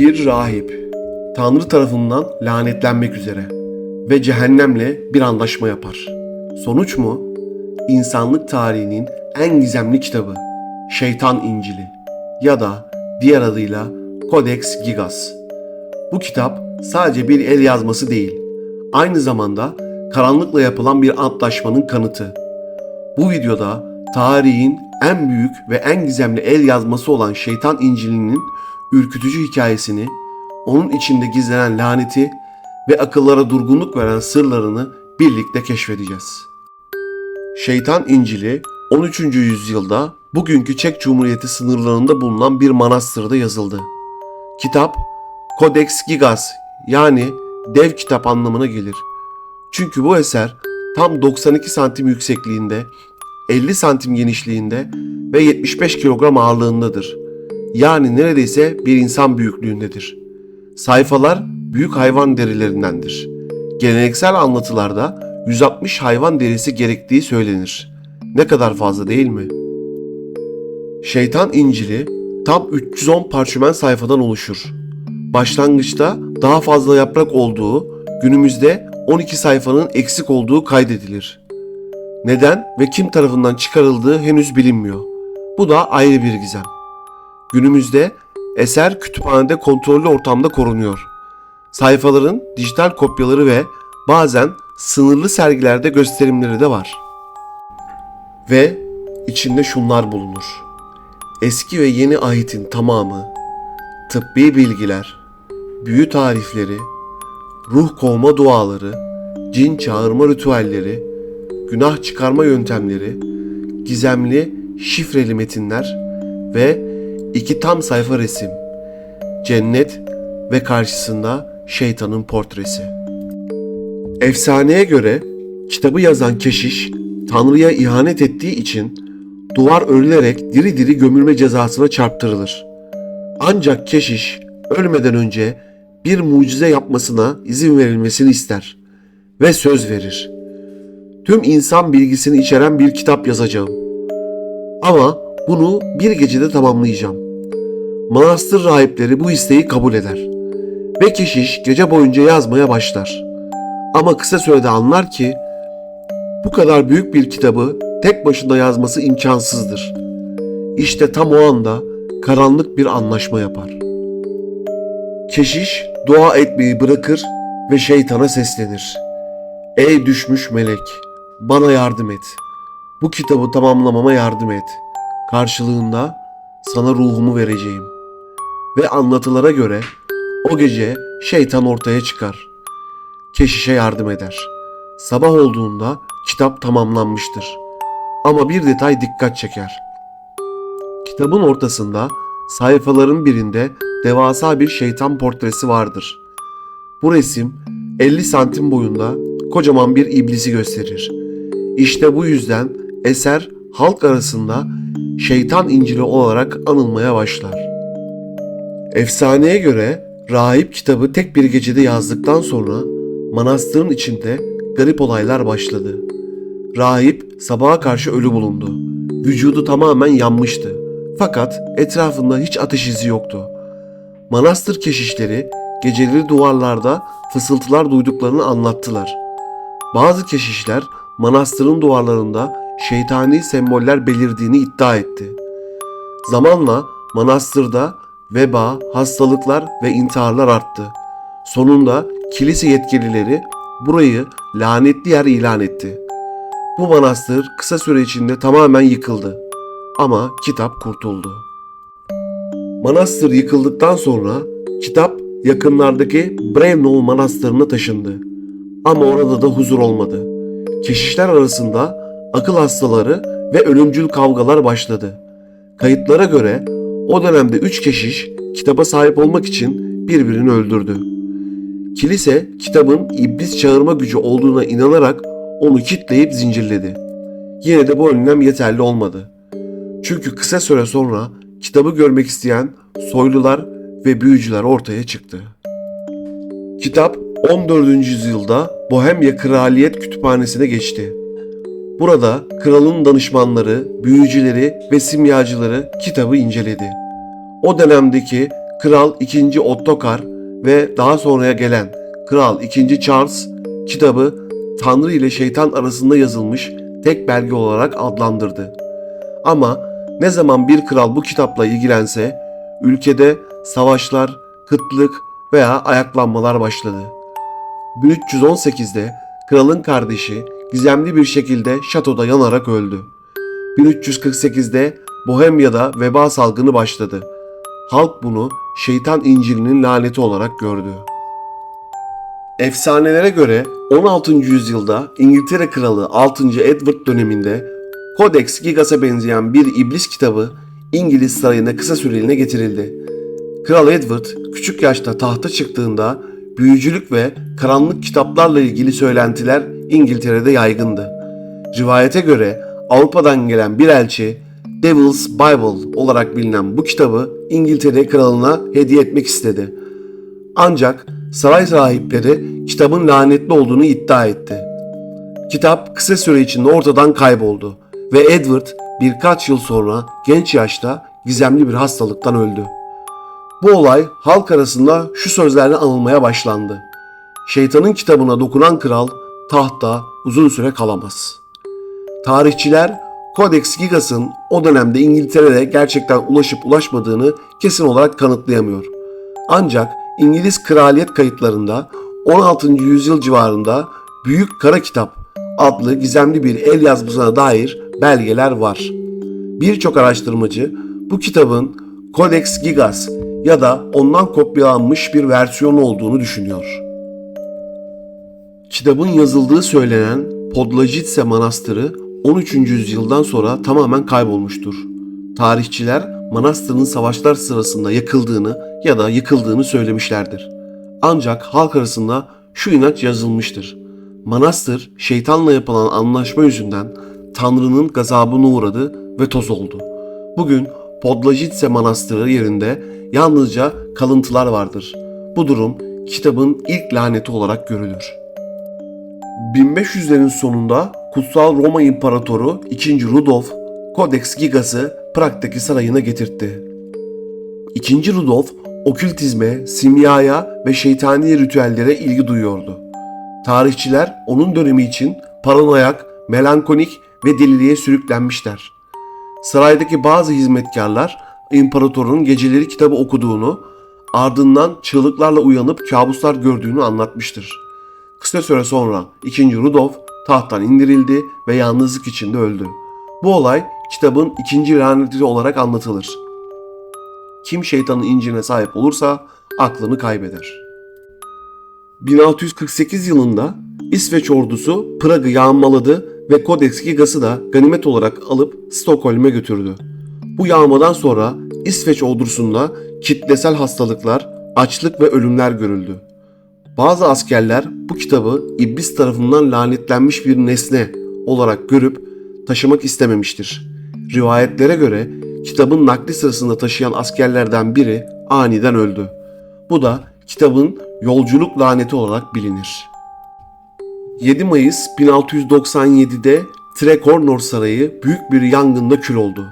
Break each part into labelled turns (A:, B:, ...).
A: Bir rahip Tanrı tarafından lanetlenmek üzere ve cehennemle bir anlaşma yapar. Sonuç mu? İnsanlık tarihinin en gizemli kitabı Şeytan İncili ya da diğer adıyla Codex Gigas. Bu kitap sadece bir el yazması değil, aynı zamanda karanlıkla yapılan bir antlaşmanın kanıtı. Bu videoda tarihin en büyük ve en gizemli el yazması olan Şeytan İncil'inin ürkütücü hikayesini, onun içinde gizlenen laneti ve akıllara durgunluk veren sırlarını birlikte keşfedeceğiz. Şeytan İncil'i 13. yüzyılda bugünkü Çek Cumhuriyeti sınırlarında bulunan bir manastırda yazıldı. Kitap Codex Gigas yani dev kitap anlamına gelir. Çünkü bu eser tam 92 santim yüksekliğinde, 50 santim genişliğinde ve 75 kilogram ağırlığındadır. Yani neredeyse bir insan büyüklüğündedir. Sayfalar büyük hayvan derilerindendir. Geleneksel anlatılarda 160 hayvan derisi gerektiği söylenir. Ne kadar fazla değil mi? Şeytan İncil'i tam 310 parşömen sayfadan oluşur. Başlangıçta daha fazla yaprak olduğu, günümüzde 12 sayfanın eksik olduğu kaydedilir. Neden ve kim tarafından çıkarıldığı henüz bilinmiyor. Bu da ayrı bir gizem. Günümüzde eser kütüphanede kontrollü ortamda korunuyor. Sayfaların dijital kopyaları ve bazen sınırlı sergilerde gösterimleri de var. Ve içinde şunlar bulunur. Eski ve yeni ahitin tamamı, tıbbi bilgiler, büyü tarifleri, ruh kovma duaları, cin çağırma ritüelleri, günah çıkarma yöntemleri, gizemli şifreli metinler ve iki tam sayfa resim, cennet ve karşısında şeytanın portresi. Efsaneye göre kitabı yazan keşiş Tanrı'ya ihanet ettiği için duvar örülerek diri diri gömülme cezasına çarptırılır. Ancak keşiş ölmeden önce bir mucize yapmasına izin verilmesini ister ve söz verir. Tüm insan bilgisini içeren bir kitap yazacağım. Ama bunu bir gecede tamamlayacağım. Manastır rahipleri bu isteği kabul eder. Ve keşiş gece boyunca yazmaya başlar. Ama kısa sürede anlar ki bu kadar büyük bir kitabı tek başına yazması imkansızdır. İşte tam o anda karanlık bir anlaşma yapar. Keşiş dua etmeyi bırakır ve şeytana seslenir. Ey düşmüş melek, bana yardım et. Bu kitabı tamamlamama yardım et. Karşılığında sana ruhumu vereceğim. Ve anlatılara göre o gece şeytan ortaya çıkar. Keşişe yardım eder. Sabah olduğunda kitap tamamlanmıştır. Ama bir detay dikkat çeker. Kitabın ortasında sayfaların birinde devasa bir şeytan portresi vardır. Bu resim 50 santim boyunda kocaman bir iblisi gösterir. İşte bu yüzden eser halk arasında şeytan İncili olarak anılmaya başlar. Efsaneye göre rahip kitabı tek bir gecede yazdıktan sonra manastırın içinde garip olaylar başladı. Rahip sabaha karşı ölü bulundu. Vücudu tamamen yanmıştı. Fakat etrafında hiç ateş izi yoktu. Manastır keşişleri geceleri duvarlarda fısıltılar duyduklarını anlattılar. Bazı keşişler manastırın duvarlarında şeytani semboller belirdiğini iddia etti. Zamanla manastırda veba, hastalıklar ve intiharlar arttı. Sonunda kilise yetkilileri burayı lanetli yer ilan etti. Bu manastır kısa süre içinde tamamen yıkıldı. Ama kitap kurtuldu. Manastır yıkıldıktan sonra kitap yakınlardaki Brevnol Manastırı'na taşındı. Ama orada da huzur olmadı. Keşişler arasında akıl hastaları ve ölümcül kavgalar başladı. Kayıtlara göre o dönemde üç keşiş kitaba sahip olmak için birbirini öldürdü. Kilise kitabın iblis çağırma gücü olduğuna inanarak onu kitleyip zincirledi. Yine de bu önlem yeterli olmadı. Çünkü kısa süre sonra kitabı görmek isteyen soylular ve büyücüler ortaya çıktı. Kitap 14. yüzyılda Bohemya Kraliyet Kütüphanesi'ne geçti. Burada kralın danışmanları, büyücüleri ve simyacıları kitabı inceledi. O dönemdeki Kral II. Ottokar ve daha sonraya gelen Kral II. Charles kitabı Tanrı ile şeytan arasında yazılmış tek belge olarak adlandırdı. Ama ne zaman bir kral bu kitapla ilgilense ülkede savaşlar, kıtlık veya ayaklanmalar başladı. 1318'de kralın kardeşi gizemli bir şekilde şatoda yanarak öldü. 1348'de Bohemya'da veba salgını başladı. Halk bunu şeytan İncil'inin laneti olarak gördü. Efsanelere göre 16. yüzyılda İngiltere Kralı 6. Edward döneminde Codex Gigas'a benzeyen bir iblis kitabı İngiliz sarayına kısa süreliğine getirildi. Kral Edward küçük yaşta tahta çıktığında büyücülük ve karanlık kitaplarla ilgili söylentiler İngiltere'de yaygındı. Rivayete göre Avrupa'dan gelen bir elçi Devil's Bible olarak bilinen bu kitabı İngiltere kralına hediye etmek istedi. Ancak saray sahipleri kitabın lanetli olduğunu iddia etti. Kitap kısa süre içinde ortadan kayboldu ve Edward birkaç yıl sonra genç yaşta gizemli bir hastalıktan öldü. Bu olay halk arasında şu sözlerle anılmaya başlandı. Şeytanın kitabına dokunan kral tahta uzun süre kalamaz. Tarihçiler Codex Gigas'ın o dönemde İngiltere'de gerçekten ulaşıp ulaşmadığını kesin olarak kanıtlayamıyor. Ancak İngiliz kraliyet kayıtlarında 16. yüzyıl civarında Büyük Kara Kitap adlı gizemli bir el yazmasına dair belgeler var. Birçok araştırmacı bu kitabın Codex Gigas ya da ondan kopyalanmış bir versiyonu olduğunu düşünüyor. Kitabın yazıldığı söylenen Podlajice Manastırı 13. yüzyıldan sonra tamamen kaybolmuştur. Tarihçiler manastırın savaşlar sırasında yakıldığını ya da yıkıldığını söylemişlerdir. Ancak halk arasında şu inanç yazılmıştır. Manastır şeytanla yapılan anlaşma yüzünden Tanrı'nın gazabına uğradı ve toz oldu. Bugün Podlajice Manastırı yerinde yalnızca kalıntılar vardır. Bu durum kitabın ilk laneti olarak görülür. 1500'lerin sonunda Kutsal Roma İmparatoru 2. Rudolf Codex Gigas'ı Prag'daki sarayına getirtti. 2. Rudolf okültizme, simyaya ve şeytani ritüellere ilgi duyuyordu. Tarihçiler onun dönemi için paranoyak, melankolik ve deliliğe sürüklenmişler. Saraydaki bazı hizmetkarlar imparatorun geceleri kitabı okuduğunu, ardından çığlıklarla uyanıp kabuslar gördüğünü anlatmıştır. Kısa süre sonra 2. Rudolf tahttan indirildi ve yalnızlık içinde öldü. Bu olay kitabın ikinci laneti olarak anlatılır. Kim şeytanın incine sahip olursa aklını kaybeder. 1648 yılında İsveç ordusu Prag'ı yağmaladı ve Codex Gigas'ı da ganimet olarak alıp Stockholm'e götürdü. Bu yağmadan sonra İsveç ordusunda kitlesel hastalıklar, açlık ve ölümler görüldü. Bazı askerler bu kitabı iblis tarafından lanetlenmiş bir nesne olarak görüp taşımak istememiştir. Rivayetlere göre kitabın nakli sırasında taşıyan askerlerden biri aniden öldü. Bu da kitabın yolculuk laneti olarak bilinir. 7 Mayıs 1697'de Trekornor Sarayı büyük bir yangında kül oldu.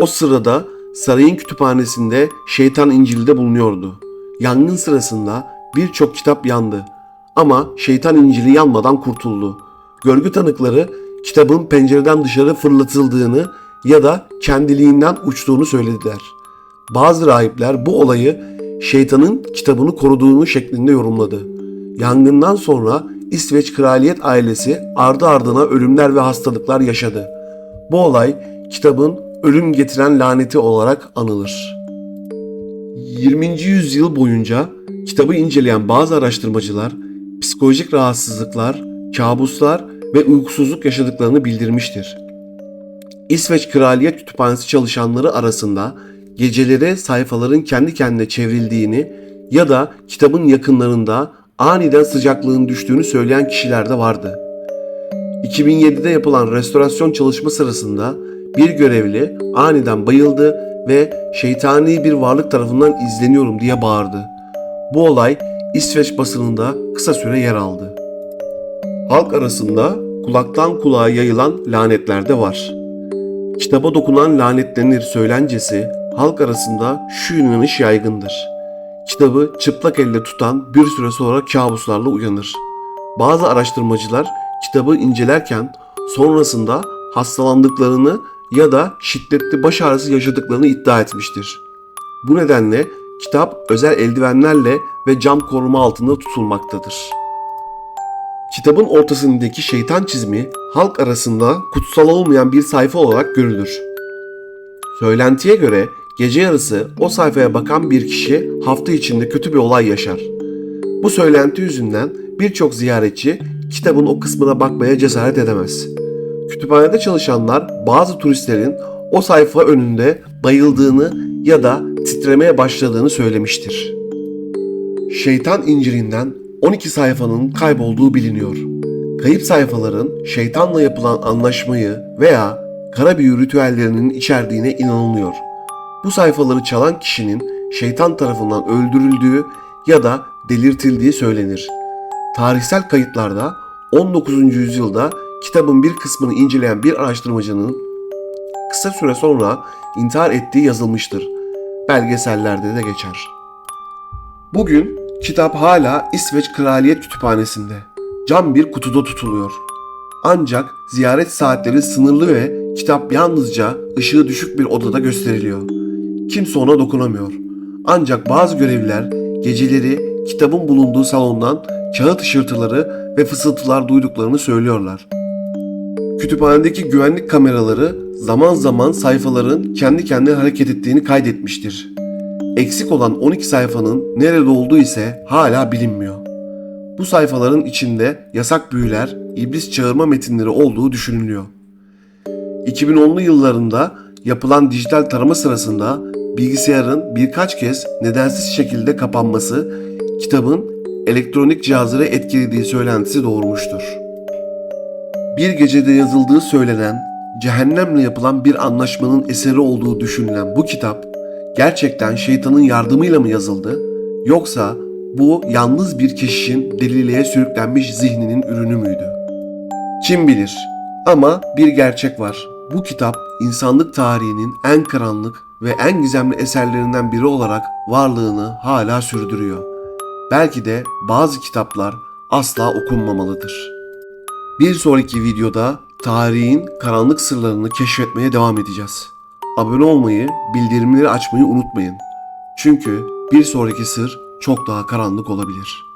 A: O sırada sarayın kütüphanesinde şeytan İncil'i de bulunuyordu. Yangın sırasında birçok kitap yandı ama şeytan İncil'i yanmadan kurtuldu. Görgü tanıkları kitabın pencereden dışarı fırlatıldığını ya da kendiliğinden uçtuğunu söylediler. Bazı rahipler bu olayı şeytanın kitabını koruduğunu şeklinde yorumladı. Yangından sonra İsveç kraliyet ailesi ardı ardına ölümler ve hastalıklar yaşadı. Bu olay kitabın ölüm getiren laneti olarak anılır. 20. yüzyıl boyunca kitabı inceleyen bazı araştırmacılar psikolojik rahatsızlıklar, kabuslar ve uykusuzluk yaşadıklarını bildirmiştir. İsveç Kraliyet Kütüphanesi çalışanları arasında geceleri sayfaların kendi kendine çevrildiğini ya da kitabın yakınlarında aniden sıcaklığın düştüğünü söyleyen kişiler de vardı. 2007'de yapılan restorasyon çalışma sırasında bir görevli aniden bayıldı ve şeytani bir varlık tarafından izleniyorum diye bağırdı. Bu olay İsveç basınında kısa süre yer aldı. Halk arasında kulaktan kulağa yayılan lanetler de var. Kitaba dokunan lanetlenir söylencesi halk arasında şu inanış yaygındır. kitabı çıplak elle tutan bir süre sonra kabuslarla uyanır. Bazı araştırmacılar kitabı incelerken sonrasında hastalandıklarını ya da şiddetli baş ağrısı yaşadıklarını iddia etmiştir. Bu nedenle kitap özel eldivenlerle ve cam koruma altında tutulmaktadır. Kitabın ortasındaki şeytan çizimi halk arasında kutsal olmayan bir sayfa olarak görülür. Söylentiye göre gece yarısı o sayfaya bakan bir kişi hafta içinde kötü bir olay yaşar. Bu söylenti yüzünden birçok ziyaretçi kitabın o kısmına bakmaya cesaret edemez. Kütüphanede çalışanlar bazı turistlerin o sayfa önünde bayıldığını ya da titremeye başladığını söylemiştir. Şeytan İncil'inden 12 sayfanın kaybolduğu biliniyor. Kayıp sayfaların şeytanla yapılan anlaşmayı veya kara büyü ritüellerinin içerdiğine inanılıyor. Bu sayfaları çalan kişinin şeytan tarafından öldürüldüğü ya da delirtildiği söylenir. Tarihsel kayıtlarda 19. yüzyılda kitabın bir kısmını inceleyen bir araştırmacının kısa süre sonra intihar ettiği yazılmıştır. Belgesellerde de geçer. Bugün kitap hala İsveç Kraliyet Kütüphanesi'nde cam bir kutuda tutuluyor. Ancak ziyaret saatleri sınırlı ve kitap yalnızca ışığı düşük bir odada gösteriliyor. Kimse ona dokunamıyor. Ancak bazı görevliler geceleri kitabın bulunduğu salondan kağıt ışırtıları ve fısıltılar duyduklarını söylüyorlar. Kütüphanedeki güvenlik kameraları zaman zaman sayfaların kendi kendine hareket ettiğini kaydetmiştir. Eksik olan 12 sayfanın nerede olduğu ise hala bilinmiyor. Bu sayfaların içinde yasak büyüler, iblis çağırma metinleri olduğu düşünülüyor. 2010'lu yıllarında yapılan dijital tarama sırasında bilgisayarın birkaç kez nedensiz şekilde kapanması kitabın elektronik cihazları etkilediği söylentisi doğurmuştur. Bir gecede yazıldığı söylenen, cehennemle yapılan bir anlaşmanın eseri olduğu düşünülen bu kitap gerçekten şeytanın yardımıyla mı yazıldı yoksa bu yalnız bir keşişin deliliğe sürüklenmiş zihninin ürünü müydü? Kim bilir? Ama bir gerçek var. Bu kitap insanlık tarihinin en karanlık ve en gizemli eserlerinden biri olarak varlığını hala sürdürüyor. Belki de bazı kitaplar asla okunmamalıdır. Bir sonraki videoda tarihin karanlık sırlarını keşfetmeye devam edeceğiz. Abone olmayı, bildirimleri açmayı unutmayın. Çünkü bir sonraki sır çok daha karanlık olabilir.